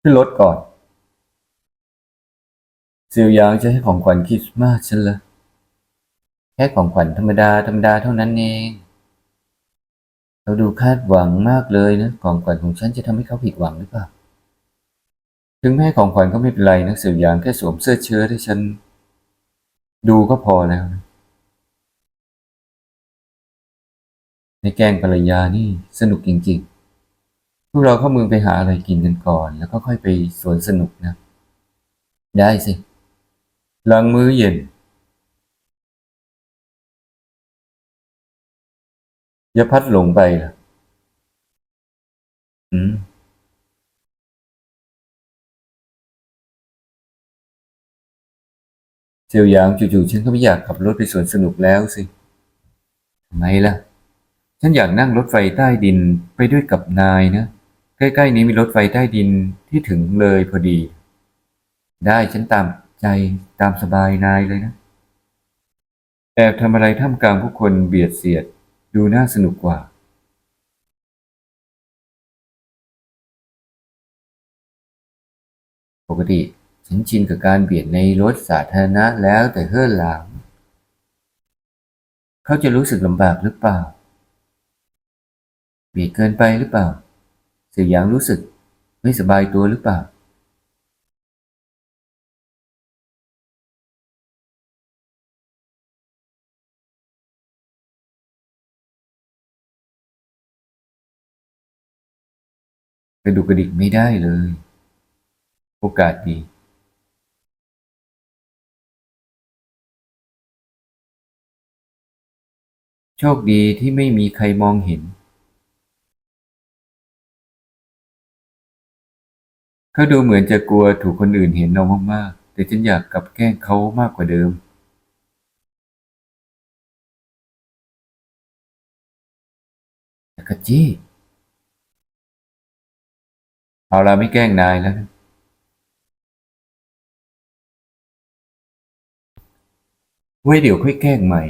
ขึ้นรถก่อนเซียวยางจะให้ของขวัญคริสต์มาสฉันเหรอแค่ของขวัญธรรมดาธรรมดาเท่านั้นเองเขาดูคาดหวังมากเลยนะของขวัญของฉันจะทำให้เขาผิดหวังหรือเปล่า ถึงแม้ของขวัญก็ไม่เป็นไรนะเสียวยางแค่สวมเสื้อเชิ้ตให้ฉัน ดูก็พอแล้วนะในแกงภรรยานี่สนุกจริงๆ พวกเราเข้าเมืองไปหาอะไรกินกันก่อน แล้วก็ค่อยไปสวนสนุกนะ ได้สิ หลังมื้อเย็น อย่าพัดหลงไปล่ะ อืมเจียวยางจู่ๆฉันก็ไม่อยากขับรถไปสวนสนุกแล้วสิทำไมล่ะ ฉันอยากนั่งรถไฟใต้ดินไปด้วยกับนายนะ ใกล้ๆนี้มีรถไฟใต้ดินที่ถึงเลยพอดี ได้ฉันตามใจตามสบายนายเลยนะ แอบทำอะไรท่ามกลางผู้คนเบียดเสียด ดูน่าสนุกกว่า ปกติฉันชินกับการเบียดในรถสาธารณะแล้วแต่เฮิ่นหลัง เขาจะรู้สึกลำบากหรือเปล่า เบียดเกินไปหรือเปล่า สียอย่างรู้สึก ไม่สบายตัวหรือเปล่ากระดุกกระดิกไม่ได้เลย โอกาสดี โชคดีที่ไม่มีใครมองเห็น เขาดูเหมือนจะกลัวถูกคนอื่นเห็นเรามากๆ แต่ฉันอยากกลับแกล้งเขามากกว่าเดิม จักรจี้ เอาละไม่แกล้งนายแล้วนะไว้เดี๋ยวค่อยแกล้งใหม่